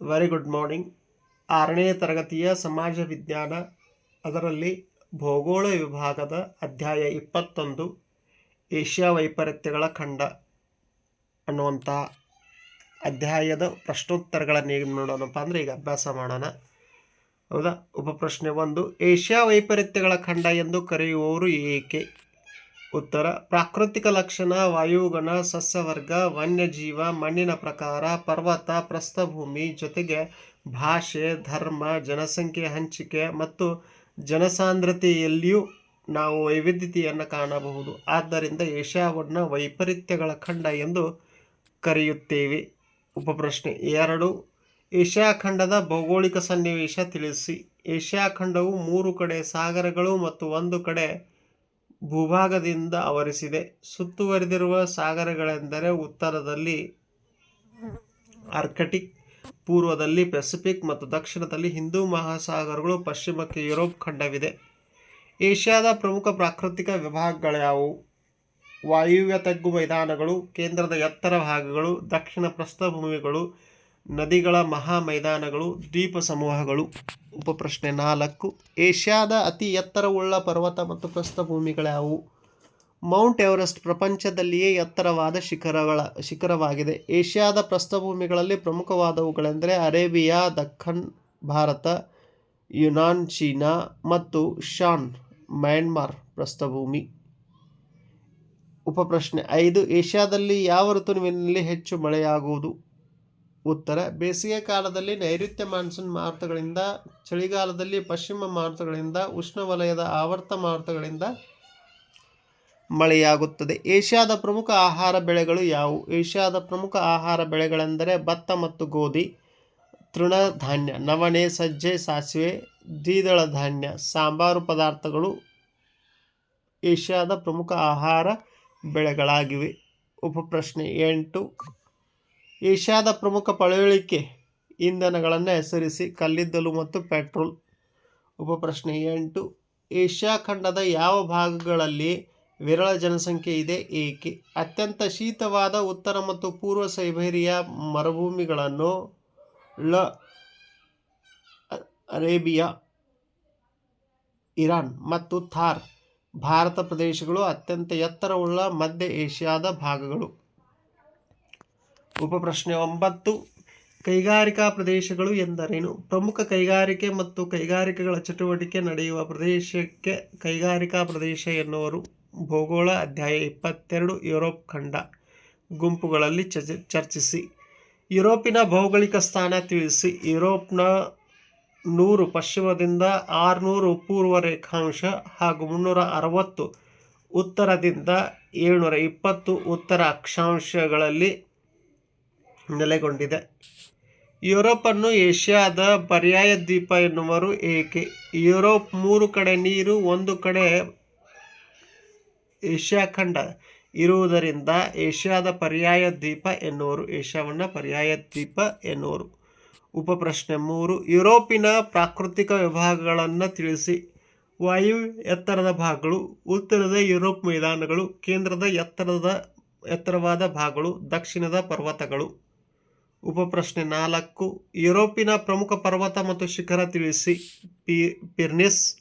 Very good morning ಆರನೇ ತರಗತಿಯ ಸಮಾಜ ವಿಜ್ಞಾನ, ಅದರಲ್ಲಿ ಭೂಗೋಳ ವಿಭಾಗದ ಅಧ್ಯಾಯ ಇಪ್ಪತ್ತೊಂದು, ಏಷ್ಯಾ ವೈಪರೀತ್ಯಗಳ ಖಂಡ ಅನ್ನುವಂಥ ಅಧ್ಯಾಯದ ಪ್ರಶ್ನೋತ್ತರಗಳನ್ನು ಏನು ನೋಡೋಣಪ್ಪ ಅಂದರೆ ಈಗ ಅಭ್ಯಾಸ ಮಾಡೋಣ. ಹೌದಾ? ಉಪಪ್ರಶ್ನೆ ಒಂದು, ಏಷ್ಯಾ ವೈಪರೀತ್ಯಗಳ ಖಂಡ ಎಂದು ಕರೆಯುವವರು ಏಕೆ? ಉತ್ತರ, ಪ್ರಾಕೃತಿಕ ಲಕ್ಷಣ, ವಾಯುಗುಣ, ಸಸ್ಯವರ್ಗ, ವನ್ಯಜೀವ, ಮಣ್ಣಿನ ಪ್ರಕಾರ, ಪರ್ವತ, ಪ್ರಸ್ಥಭೂಮಿ ಜೊತೆಗೆ ಭಾಷೆ, ಧರ್ಮ, ಜನಸಂಖ್ಯೆ ಹಂಚಿಕೆ ಮತ್ತು ಜನಸಾಂದ್ರತೆಯಲ್ಲಿಯೂ ನಾವು ವೈವಿಧ್ಯತೆಯನ್ನು ಕಾಣಬಹುದು. ಆದ್ದರಿಂದ ಏಷ್ಯಾವನ್ನು ವೈಪರೀತ್ಯಗಳ ಖಂಡ ಎಂದು ಕರೆಯುತ್ತೇವೆ. ಉಪಪ್ರಶ್ನೆ, ಎರಡು, ಏಷ್ಯಾ ಖಂಡದ ಭೌಗೋಳಿಕ ಸನ್ನಿವೇಶ ತಿಳಿಸಿ. ಏಷ್ಯಾ ಖಂಡವು ಮೂರು ಕಡೆ ಸಾಗರಗಳು ಮತ್ತು ಒಂದು ಕಡೆ ಭೂಭಾಗದಿಂದ ಆವರಿಸಿದೆ. ಸುತ್ತುವರಿದಿರುವ ಸಾಗರಗಳೆಂದರೆ ಉತ್ತರದಲ್ಲಿ ಆರ್ಕಟಿಕ್, ಪೂರ್ವದಲ್ಲಿ ಪೆಸಿಫಿಕ್ ಮತ್ತು ದಕ್ಷಿಣದಲ್ಲಿ ಹಿಂದೂ ಮಹಾಸಾಗರಗಳು, ಪಶ್ಚಿಮಕ್ಕೆ ಯುರೋಪ್ ಖಂಡವಿದೆ. ಏಷ್ಯಾದ ಪ್ರಮುಖ ಪ್ರಾಕೃತಿಕ ವಿಭಾಗಗಳ್ಯಾವು ವಾಯುವ್ಯ ತಗ್ಗು ಮೈದಾನಗಳು, ಕೇಂದ್ರದ ಎತ್ತರ ಭಾಗಗಳು, ದಕ್ಷಿಣ ಪ್ರಸ್ಥಭೂಮಿಗಳು, ನದಿಗಳ ಮಹಾ ಮೈದಾನಗಳು ದ್ವೀಪ ಸಮೂಹಗಳು. ಉಪಪ್ರಶ್ನೆ ನಾಲ್ಕು. ಏಷ್ಯಾದ ಅತಿ ಎತ್ತರವುಳ್ಳ ಪರ್ವತ ಮತ್ತು ಪ್ರಸ್ಥಭೂಮಿಗಳ್ಯಾವು ಮೌಂಟ್ ಎವರೆಸ್ಟ್ ಪ್ರಪಂಚದಲ್ಲಿಯೇ ಎತ್ತರವಾದ ಶಿಖರಗಳ, ಶಿಖರವಾಗಿದೆ. ಏಷ್ಯಾದ ಪ್ರಸ್ಥಭೂಮಿಗಳಲ್ಲಿ ಪ್ರಮುಖವಾದವುಗಳೆಂದರೆ Arabia Deccan Bharat, Yunnan, China ಮತ್ತು ಶಾನ್ ಮ್ಯಾನ್ಮಾರ್ ಪ್ರಸ್ಥಭೂಮಿ ಉಪಪ್ರಶ್ನೆ ಐದು. ಏಷ್ಯಾದಲ್ಲಿ ಯಾವ ಋತುವಿನಲ್ಲಿ ಹೆಚ್ಚು ಮಳೆಯಾಗುವುದು? ಉತ್ತರ, ಬೇಸಿಗೆ ಕಾಲದಲ್ಲಿ ನೈಋತ್ಯ ಮಾನ್ಸೂನ್ ಮಾರುತಗಳಿಂದ, ಚಳಿಗಾಲದಲ್ಲಿ ಪಶ್ಚಿಮ ಮಾರುತಗಳಿಂದ ಉಷ್ಣವಲಯದ ಆವರ್ತ ಮಾರುತಗಳಿಂದ ಮಳೆಯಾಗುತ್ತದೆ. ಏಷ್ಯಾದ ಪ್ರಮುಖ ಆಹಾರ ಬೆಳೆಗಳು ಯಾವುವು? ಏಷ್ಯಾದ ಪ್ರಮುಖ ಆಹಾರ ಬೆಳೆಗಳೆಂದರೆ ಭತ್ತ ಮತ್ತು ಗೋಧಿ, ತೃಣಧಾನ್ಯ, ನವಣೆ, ಸಜ್ಜೆ, ಸಾಸಿವೆ, ದ್ವಿದಳ ಧಾನ್ಯ, ಸಾಂಬಾರು ಪದಾರ್ಥಗಳು ಏಷ್ಯಾದ ಪ್ರಮುಖ ಆಹಾರ ಬೆಳೆಗಳಾಗಿವೆ. ಉಪಪ್ರಶ್ನೆ ಎಂಟು ಏಷ್ಯಾದ ಪ್ರಮುಖ ಪಳೆಯುಳಿಕೆ ಇಂಧನಗಳನ್ನು ಹೆಸರಿಸಿ ಕಲ್ಲಿದ್ದಲು ಮತ್ತು ಪೆಟ್ರೋಲ್. ಉಪಪ್ರಶ್ನೆ ಎಂಟು, ಏಷ್ಯಾ ಖಂಡದ ಯಾವ ಭಾಗಗಳಲ್ಲಿ ವಿರಳ ಜನಸಂಖ್ಯೆ ಇದೆ ಏಕೆ? ಅತ್ಯಂತ ಶೀತವಾದ ಉತ್ತರ ಮತ್ತು ಪೂರ್ವ ಸೈಬೇರಿಯಾ ಮರುಭೂಮಿಗಳನ್ನು ಲ ಅರೇಬಿಯಾ, ಇರಾನ್ ಮತ್ತು ಥಾರ್, ಭಾರತ ಪ್ರದೇಶಗಳು ಅತ್ಯಂತ ಎತ್ತರವುಳ್ಳ ಮಧ್ಯ ಏಷ್ಯಾದ ಭಾಗಗಳು. ಉಪಪ್ರಶ್ನೆ ಒಂಬತ್ತು. ಕೈಗಾರಿಕಾ ಪ್ರದೇಶಗಳು ಎಂದರೇನು? ಪ್ರಮುಖ ಕೈಗಾರಿಕೆ ಮತ್ತು ಕೈಗಾರಿಕೆಗಳ ಚಟುವಟಿಕೆ ನಡೆಯುವ ಪ್ರದೇಶಕ್ಕೆ ಕೈಗಾರಿಕಾ ಪ್ರದೇಶ ಎನ್ನುವರು. ಭೂಗೋಳ ಅಧ್ಯಾಯ ಇಪ್ಪತ್ತೆರಡು, ಯುರೋಪ್ ಖಂಡ. ಗುಂಪುಗಳಲ್ಲಿ ಚರ್ಚ ಚರ್ಚಿಸಿ. ಯುರೋಪಿನ ಭೌಗೋಳಿಕ ಸ್ಥಾನ ತಿಳಿಸಿ. ಯುರೋಪ್ನ ನೂರು, ಪಶ್ಚಿಮದಿಂದ ಆರುನೂರು ಪೂರ್ವ ರೇಖಾಂಶ ಹಾಗೂ ಮುನ್ನೂರ ಅರವತ್ತು, ಉತ್ತರದಿಂದ ಏಳ್ನೂರ ಇಪ್ಪತ್ತು ಉತ್ತರ ಅಕ್ಷಾಂಶಗಳಲ್ಲಿ ನೆಲೆಗೊಂಡಿದೆ ಯುರೋಪನ್ನು ಏಷ್ಯಾದ ಪರ್ಯಾಯ ದ್ವೀಪ ಎನ್ನುವರು ಏಕೆ? ಯುರೋಪ್ ಮೂರು ಕಡೆ ನೀರು, ಒಂದು ಕಡೆ ಏಷ್ಯಾ ಖಂಡ ಇರುವುದರಿಂದ ಏಷ್ಯಾದ ಪರ್ಯಾಯ ದ್ವೀಪ ಎನ್ನುವರು. ಏಷ್ಯಾವನ್ನು ಪರ್ಯಾಯ ದ್ವೀಪ ಎನ್ನುವರು. ಉಪಪ್ರಶ್ನೆ ಮೂರು, ಯುರೋಪಿನ ಪ್ರಾಕೃತಿಕ ವಿಭಾಗಗಳನ್ನು ತಿಳಿಸಿ. ವಾಯು ಎತ್ತರದ ಭಾಗಗಳು, ಉತ್ತರದ ಯುರೋಪ್ ಮೈದಾನಗಳು, ಕೇಂದ್ರದ ಎತ್ತರದ, ಎತ್ತರವಾದ ಭಾಗಗಳು, ದಕ್ಷಿಣದ ಪರ್ವತಗಳು. ಉಪಪ್ರಶ್ನೆ ನಾಲ್ಕು. ಯುರೋಪಿನ ಪ್ರಮುಖ ಪರ್ವತ ಮತ್ತು ಶಿಖರ ತಿಳಿಸಿ. ಪಿ, ಪಿರ್ನಿಸ್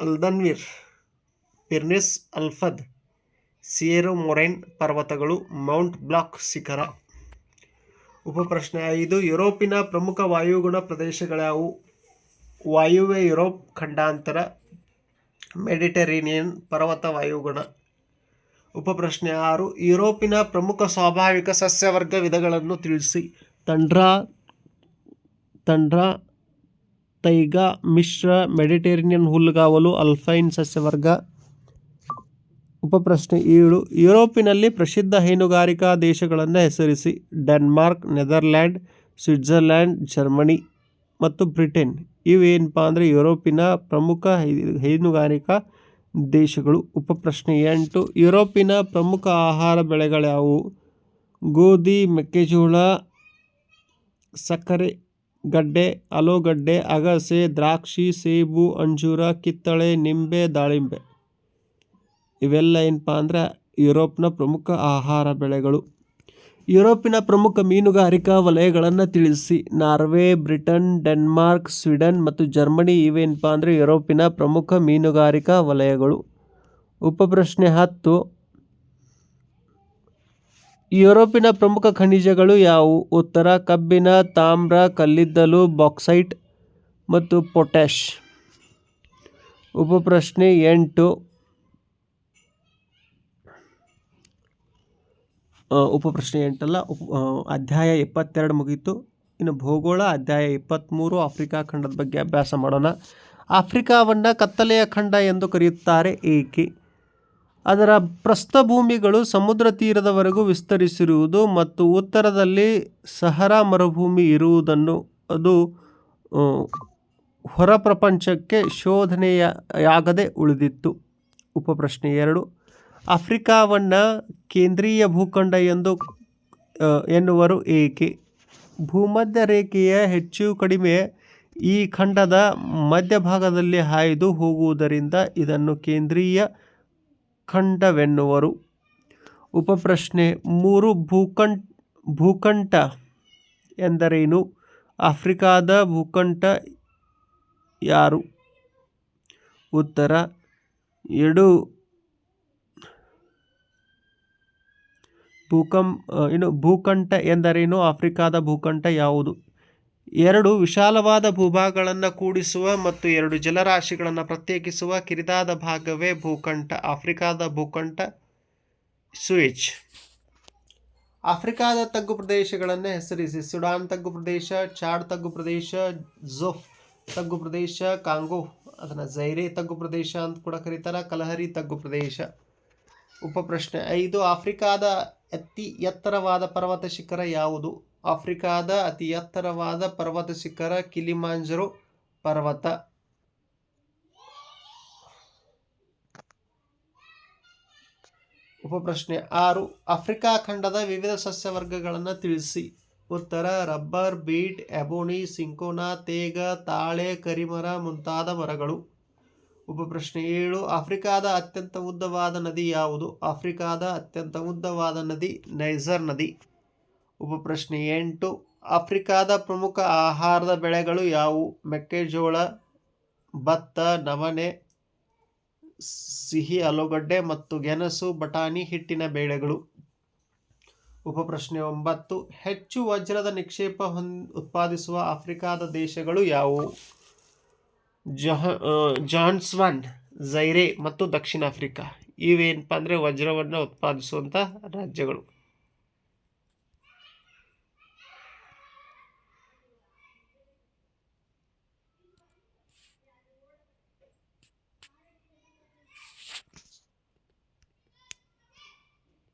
ಅಲ್ದನ್ವಿರ್. ಪಿರ್ನಿಸ್ ಅಲ್ಫದ್. ಸಿಯೆರೋ ಮೊರೈನ್ ಪರ್ವತಗಳು ಮೌಂಟ್ ಬ್ಲಾಕ್ ಶಿಖರ. ಉಪಪ್ರಶ್ನೆ ಐದು. ಯುರೋಪಿನ ಪ್ರಮುಖ ವಾಯುಗುಣ ಪ್ರದೇಶಗಳ್ಯಾವು ವಾಯುವ್ಯ ಯುರೋಪ್, ಖಂಡಾಂತರ, ಮೆಡಿಟರೇನಿಯನ್ ಪರ್ವತ ವಾಯುಗುಣ. ಉಪಪ್ರಶ್ನೆ ಆರು, ಯುರೋಪಿನ ಪ್ರಮುಖ ಸ್ವಾಭಾವಿಕ ಸಸ್ಯವರ್ಗ ವಿಧಗಳನ್ನು ತಿಳಿಸಿ. ತಂಡ್ರಾ ತಂಡ್ರಾ, ತೈಗ, ಮಿಶ್ರ ಮೆಡಿಟೇರಿಯನ್ ಹುಲ್ಲುಗಾವಲು, ಅಲ್ಫೈನ್ ಸಸ್ಯವರ್ಗ. ಉಪಪ್ರಶ್ನೆ ಏಳು, ಯುರೋಪಿನಲ್ಲಿ ಪ್ರಸಿದ್ಧ ಹೈನುಗಾರಿಕಾ ದೇಶಗಳನ್ನು ಹೆಸರಿಸಿ. ಡೆನ್ಮಾರ್ಕ್, ನೆದರ್ಲ್ಯಾಂಡ್, ಸ್ವಿಟ್ಜರ್ಲ್ಯಾಂಡ್, ಜರ್ಮನಿ ಮತ್ತು ಬ್ರಿಟನ್. ಇವೇನಪ್ಪ ಅಂದರೆ ಯುರೋಪಿನ ಪ್ರಮುಖ ಹೈನುಗಾರಿಕಾ ದೇಶಗಳು. ಉಪಪ್ರಶ್ನೆ ಎಂಟು, ಯುರೋಪಿನ ಪ್ರಮುಖ ಆಹಾರ ಬೆಳೆಗಳ್ಯಾವುವು ಗೋಧಿ, ಮೆಕ್ಕೆಜೋಳ, ಸಕ್ಕರೆ, ಗಡ್ಡೆ, ಆಲೂಗಡ್ಡೆ, ಅಗಸೆ, ದ್ರಾಕ್ಷಿ, ಸೇಬು, ಅಂಜೂರ, ಕಿತ್ತಳೆ, ನಿಂಬೆ, ದಾಳಿಂಬೆ. ಇವೆಲ್ಲ ಏನಪ್ಪ ಅಂದ್ರೆ ಯುರೋಪ್ನ ಪ್ರಮುಖ ಆಹಾರ ಬೆಳೆಗಳು. ಯುರೋಪಿನ ಪ್ರಮುಖ ಮೀನುಗಾರಿಕಾ ವಲಯಗಳನ್ನು ತಿಳಿಸಿ. ನಾರ್ವೆ, ಬ್ರಿಟನ್, ಡೆನ್ಮಾರ್ಕ್, ಸ್ವೀಡನ್ ಮತ್ತು ಜರ್ಮನಿ ಇವೇನಪ್ಪ ಅಂದರೆ ಯುರೋಪಿನ ಪ್ರಮುಖ ಮೀನುಗಾರಿಕಾ ವಲಯಗಳು. ಉಪಪ್ರಶ್ನೆ ಹತ್ತು. ಯುರೋಪಿನ ಪ್ರಮುಖ ಖನಿಜಗಳು ಯಾವುವು? ಉತ್ತರ, ಕಬ್ಬಿನ, ತಾಮ್ರ, ಕಲ್ಲಿದ್ದಲು ಬಾಕ್ಸೈಟ್ ಮತ್ತು ಪೊಟ್ಯಾಶ್ ಉಪಪ್ರಶ್ನೆ ಎಂಟು. ಉಪಪ್ರಶ್ನೆ ಎಂಟಲ್ಲ, ಉಪ ಅಧ್ಯಾಯ ಇಪ್ಪತ್ತೆರಡು ಮುಗೀತು. ಇನ್ನು ಭೂಗೋಳ ಅಧ್ಯಾಯ ಇಪ್ಪತ್ತ್ಮೂರು ಆಫ್ರಿಕಾ ಖಂಡದ ಬಗ್ಗೆ ಅಭ್ಯಾಸ ಮಾಡೋಣ. ಆಫ್ರಿಕಾವನ್ನು ಕತ್ತಲೆಯ ಖಂಡ ಎಂದು ಕರೆಯುತ್ತಾರೆ ಏಕೆ? ಅದರ ಪ್ರಸ್ಥಭೂಮಿಗಳು ಸಮುದ್ರ ತೀರದವರೆಗೂ ವಿಸ್ತರಿಸಿರುವುದು ಮತ್ತು ಉತ್ತರದಲ್ಲಿ ಸಹರಾ ಮರುಭೂಮಿ ಇರುವುದನ್ನು, ಅದು ಹೊರಪ್ರಪಂಚಕ್ಕೆ ಹೊರ ಪ್ರಪಂಚಕ್ಕೆ ಶೋಧನೆಯಾಗದೆ ಉಳಿದಿತ್ತು. ಉಪಪ್ರಶ್ನೆ ಎರಡು. ಆಫ್ರಿಕಾವನ್ನು ಕೇಂದ್ರೀಯ ಭೂಖಂಡ ಎಂದು ಎನ್ನುವರು ಏಕೆ? ಭೂಮಧ್ಯ ರೇಖೆಯ ಹೆಚ್ಚು ಕಡಿಮೆ ಈ ಖಂಡದ ಮಧ್ಯಭಾಗದಲ್ಲಿ ಹಾಯ್ದು ಹೋಗುವುದರಿಂದ ಇದನ್ನು ಕೇಂದ್ರೀಯ ಖಂಡವೆನ್ನುವರು. ಉಪಪ್ರಶ್ನೆ, ಮೂರು ಭೂಖಂಡ ಭೂಕಂಠ ಎಂದರೇನು? ಆಫ್ರಿಕಾದ ಭೂಕಂಠ ಯಾರು? ಉತ್ತರ, ಎರಡು ಭೂಕಂ ಏನು ಭೂಕಂಠ ಎಂದರೇನು ಆಫ್ರಿಕಾದ ಭೂಕಂಠ ಯಾವುದು? ಎರಡು, ವಿಶಾಲವಾದ ಭೂಭಾಗಗಳನ್ನು ಕೂಡಿಸುವ ಮತ್ತು ಎರಡು ಜಲರಾಶಿಗಳನ್ನು ಪ್ರತ್ಯೇಕಿಸುವ ಕಿರಿದಾದ ಭಾಗವೇ ಭೂಕಂಠ. ಆಫ್ರಿಕಾದ ಭೂಕಂಠ ಸ್ವಿಚ್ ಆಫ್ರಿಕಾದ ತಗ್ಗು ಪ್ರದೇಶಗಳನ್ನು ಹೆಸರಿಸಿ. ಸುಡಾನ್ ತಗ್ಗು ಪ್ರದೇಶ, ಚಾಡ್ ತಗ್ಗು ಪ್ರದೇಶ, ಜೋಫ್ ತಗ್ಗು ಪ್ರದೇಶ, ಕಾಂಗೋ, ಅದನ್ನು ಜೈರೆ ತಗ್ಗು ಪ್ರದೇಶ ಅಂತ ಕೂಡ ಕರೀತಾರೆ, ಕಲಹರಿ ತಗ್ಗು ಪ್ರದೇಶ. ಉಪಪ್ರಶ್ನೆ ಐದು, ಆಫ್ರಿಕಾದ ಅತಿ ಎತ್ತರವಾದ ಪರ್ವತ ಶಿಖರ ಯಾವುದು? ಆಫ್ರಿಕಾದ ಅತಿ ಎತ್ತರವಾದ ಪರ್ವತ ಶಿಖರ ಕಿಲಿಮಾಂಜರೋ ಪರ್ವತ. ಉಪಪ್ರಶ್ನೆ ಆರು. ಆಫ್ರಿಕಾ ಖಂಡದ ವಿವಿಧ ಸಸ್ಯವರ್ಗಗಳನ್ನು ತಿಳಿಸಿ. ಉತ್ತರ, ರಬ್ಬರ್, ಬೀಟ್, ಎಬೋನಿ, ಸಿಂಕೋನಾ, ತೇಗ, ತಾಳೆ, ಕರಿಮರ ಮುಂತಾದ ಮರಗಳು. ಉಪಪ್ರಶ್ನೆ ಏಳು, ಆಫ್ರಿಕಾದ ಅತ್ಯಂತ ಉದ್ದವಾದ ನದಿ ಯಾವುದು? ಆಫ್ರಿಕಾದ ಅತ್ಯಂತ ಉದ್ದವಾದ ನದಿ ನೈಜರ್ ನದಿ. ಉಪಪ್ರಶ್ನೆ ಎಂಟು, ಆಫ್ರಿಕಾದ ಪ್ರಮುಖ ಆಹಾರದ ಬೆಳೆಗಳು ಯಾವುವು? ಮೆಕ್ಕೆಜೋಳ, ಭತ್ತ, ನವಣೆ, ಸಿಹಿ, ಆಲೂಗಡ್ಡೆ ಮತ್ತು ಗೆಣಸು, ಬಟಾಣಿ, ಹಿಟ್ಟಿನ ಬೇಳೆಗಳು. ಉಪಪ್ರಶ್ನೆ ಒಂಬತ್ತು, ಹೆಚ್ಚು ವಜ್ರದ ನಿಕ್ಷೇಪ ಹೊಂದ್, ಉತ್ಪಾದಿಸುವ ಆಫ್ರಿಕಾದ ದೇಶಗಳು ಯಾವುವು? ಜಹ ಜಾನ್ಸ್ವನ್ ಜೈರೆ ಮತ್ತು ದಕ್ಷಿಣ ಆಫ್ರಿಕಾ. ಇವೇನಪ್ಪ ಅಂದರೆ ವಜ್ರವನ್ನು ಉತ್ಪಾದಿಸುವಂಥ ರಾಜ್ಯಗಳು.